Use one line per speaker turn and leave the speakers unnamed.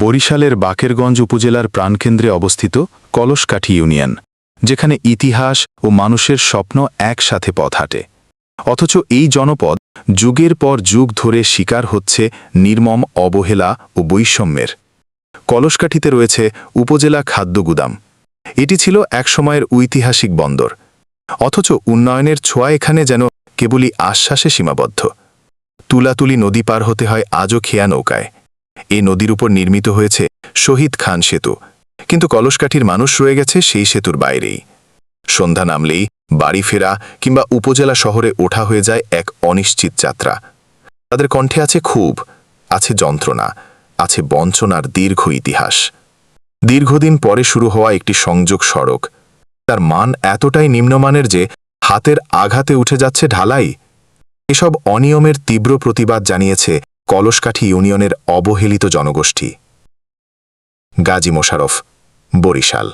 বরিশালের বাকেরগঞ্জ উপজেলার প্রাণকেন্দ্রে অবস্থিত কলসকাঠি ইউনিয়ন, যেখানে ইতিহাস ও মানুষের স্বপ্ন একসাথে পথ হাঁটে। অথচ এই জনপদ যুগের পর যুগ ধরে শিকার হচ্ছে নির্মম অবহেলা ও বৈষম্যের। কলসকাঠিতে রয়েছে উপজেলা খাদ্য গুদাম। এটি ছিল একসময়ের ঐতিহাসিক বন্দর। অথচ উন্নয়নের ছোঁয়া এখানে যেন কেবলই আশ্বাসে সীমাবদ্ধ। তুলাতুলি নদী পার হতে হয় আজও খেয়া নৌকায়। এই নদীর উপর নির্মিত হয়েছে শহীদ খান সেতু। কিন্তু কলসকাঠির মানুষ রয়ে গেছে সেই সেতুর বাইরেই। সন্ধ্যা নামলেই বাড়ি ফেরা কিংবা উপজেলা শহরে ওঠা হয়ে যায় এক অনিশ্চিত যাত্রা। তাদের কণ্ঠে আছে ক্ষোভ, আছে যন্ত্রণা, আছে বঞ্চনার দীর্ঘ ইতিহাস। দীর্ঘদিন পরে শুরু হওয়া একটি সংযোগ সড়ক। তার মান এতটাই নিম্নমানের যে হাতের আঘাতে উঠে যাচ্ছে ঢালাই। এসব অনিয়মের তীব্র প্রতিবাদ জানিয়েছে কলসকাঠি ইউনিয়নের অবহেলিত জনগোষ্ঠী। গাজী মোশারফ বরিশাল।